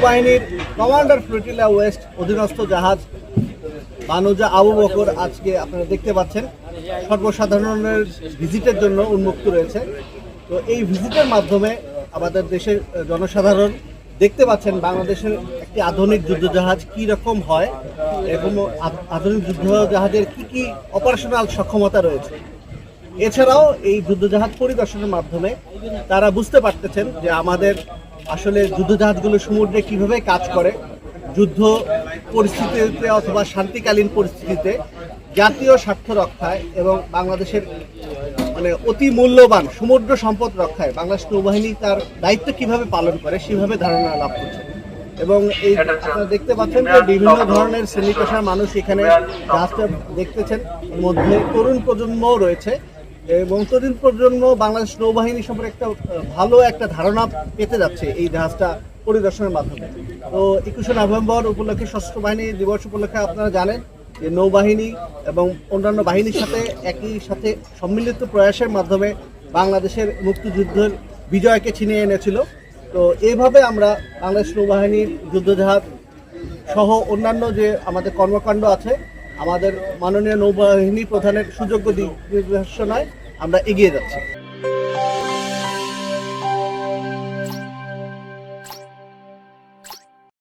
নৌবাহিনীর commander flotilla West অধীনস্থ জাহাজ বানুজা আবু বকর আজকে আপনারা দেখতে পাচ্ছেন। সর্বসাধারণের ভিজিটের জন্য উন্মুক্ত রয়েছে। তো এই ভিজিটের মাধ্যমে আমাদের দেশের জনসাধারণ দেখতে পাচ্ছেন বাংলাদেশের একটি আধুনিক যুদ্ধজাহাজ কি রকম হয় আধ- আধুনিক যুদ্ধজাহাজের কি কি অপারেশনাল সক্ষমতা রয়েছে। এছাড়াও এই যুদ্ধজাহাজ পরিদর্শনের মাধ্যমে তারা বুঝতে পারতেছেন যে আমাদের আসলে যুদ্ধজাহাজগুলো সমুদ্রে কীভাবে কাজ করে? যুদ্ধ পরিস্থিতিতে অথবা শান্তিকালীন পরিস্থিতিতে জাতীয় স্বার্থ রক্ষায় এবং বাংলাদেশের মানে অতি মূল্যবান সমুদ্র সম্পদ রক্ষায় বাংলাদেশ নৌবাহিনী তার দায়িত্ব কীভাবে পালন করে সেভাবে ধারণা লাভ করছে। এবং এই আপনারা দেখতে পাচ্ছেন যে বিভিন্ন ধরনের শ্রেণি পেশার মানুষ এখানে দেখতেছেন। মধ্যে তরুণ প্রজন্মও রয়েছে। এবং তরুণ প্রজন্ম বাংলাদেশ নৌবাহিনী সম্পর্কে একটা ভালো একটা ধারণা পেতে যাচ্ছে এই জাহাজটা পরিদর্শনের মাধ্যমে। তো একুশে নভেম্বর উপলক্ষে সশস্ত্র বাহিনী দিবস উপলক্ষে আপনারা জানেন যে নৌবাহিনী এবং অন্যান্য বাহিনীর সাথে একই সাথে সম্মিলিত প্রয়াসের মাধ্যমে বাংলাদেশের মুক্তিযুদ্ধের বিজয়কে ছিনিয়ে এনেছিল। তো এইভাবে আমরা বাংলাদেশ নৌবাহিনীর যুদ্ধজাহাজ সহ অন্যান্য যে আমাদের কর্মকাণ্ড আছে আমাদের মাননীয় নৌবাহিনী প্রধানের সুযোগ্য দিক নির্দেশনায় আমরা এগিয়ে যাচ্ছি।